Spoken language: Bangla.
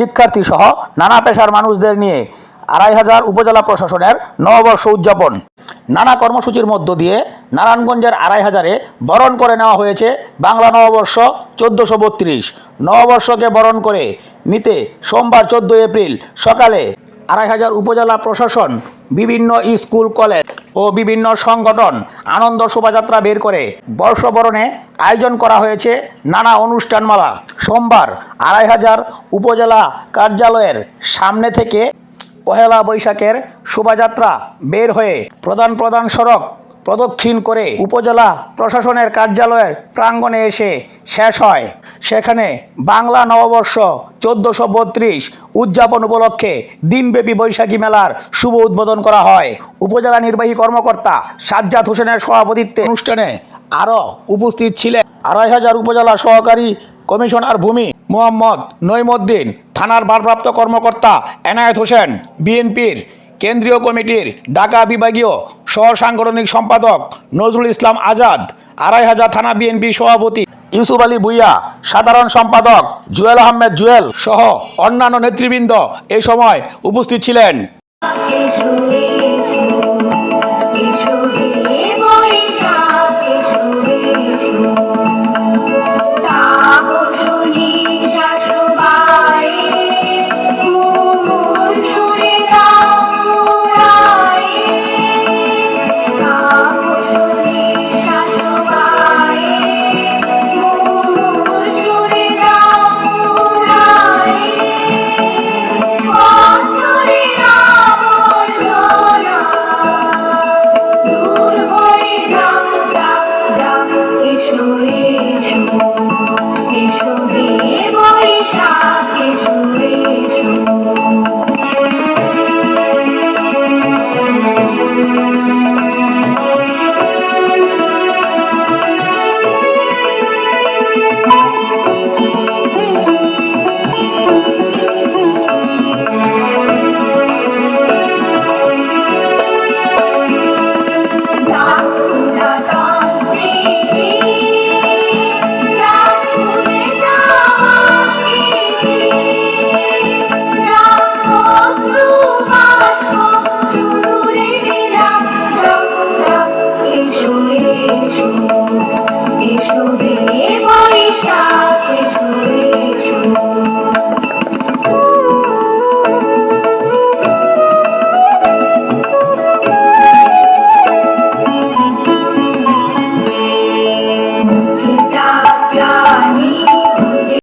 শিক্ষার্থী সহ নানা পেশার মানুষদের নিয়ে আড়াই হাজার উপজেলা প্রশাসনের নববর্ষ উদযাপন। নানা কর্মসূচির মধ্য দিয়ে নারায়ণগঞ্জের আড়াই হাজারে বরণ করে নেওয়া হয়েছে বাংলা নববর্ষ চোদ্দোশো বত্রিশ। নববর্ষকে বরণ করে নিতে সোমবার চোদ্দোই এপ্রিল সকালে আড়াই হাজার উপজেলা প্রশাসন, বিভিন্ন স্কুল, কলেজ ও বিভিন্ন সংগঠন আনন্দ শোভাযাত্রা বের করে বর্ষবরণে আয়োজন করা হয়েছে নানা অনুষ্ঠানমালা। সোমবার আড়াই হাজার উপজেলা কার্যালয়ের সামনে থেকে পহেলা বৈশাখের শোভাযাত্রা বের হয়ে প্রধান প্রধান সড়ক প্রদক্ষিণ করে উপজেলা প্রশাসনের কার্যালয়ের প্রাঙ্গণে এসে শেষ হয়। সেখানে বাংলা নববর্ষ চোদ্দোশো বত্রিশ উদযাপন উপলক্ষে দিনব্যাপী বৈশাখী মেলার শুভ উদ্বোধন করা হয়। উপজেলা নির্বাহী কর্মকর্তা সাজ্জাদ হোসেনের সভাপতিত্বে অনুষ্ঠানে আরও উপস্থিত ছিলেন আড়াই হাজার উপজেলা সহকারী কমিশনার ভূমি মোহাম্মদ নইমুদ্দিন থানার ভারপ্রাপ্ত কর্মকর্তা এনায়েত হোসেন, বিএনপির কেন্দ্রীয় কমিটির ঢাকা বিভাগীয় সহ সাংগঠনিক সম্পাদক নজরুল ইসলাম আজাদ আড়াই হাজার থানা বিএনপি সভাপতি ইউসুফ আলী ভুইয়া সাধারণ সম্পাদক জুয়েল আহমেদ জুয়েল সহ অন্যান্য নেতৃবৃন্দ এই সময় উপস্থিত ছিলেন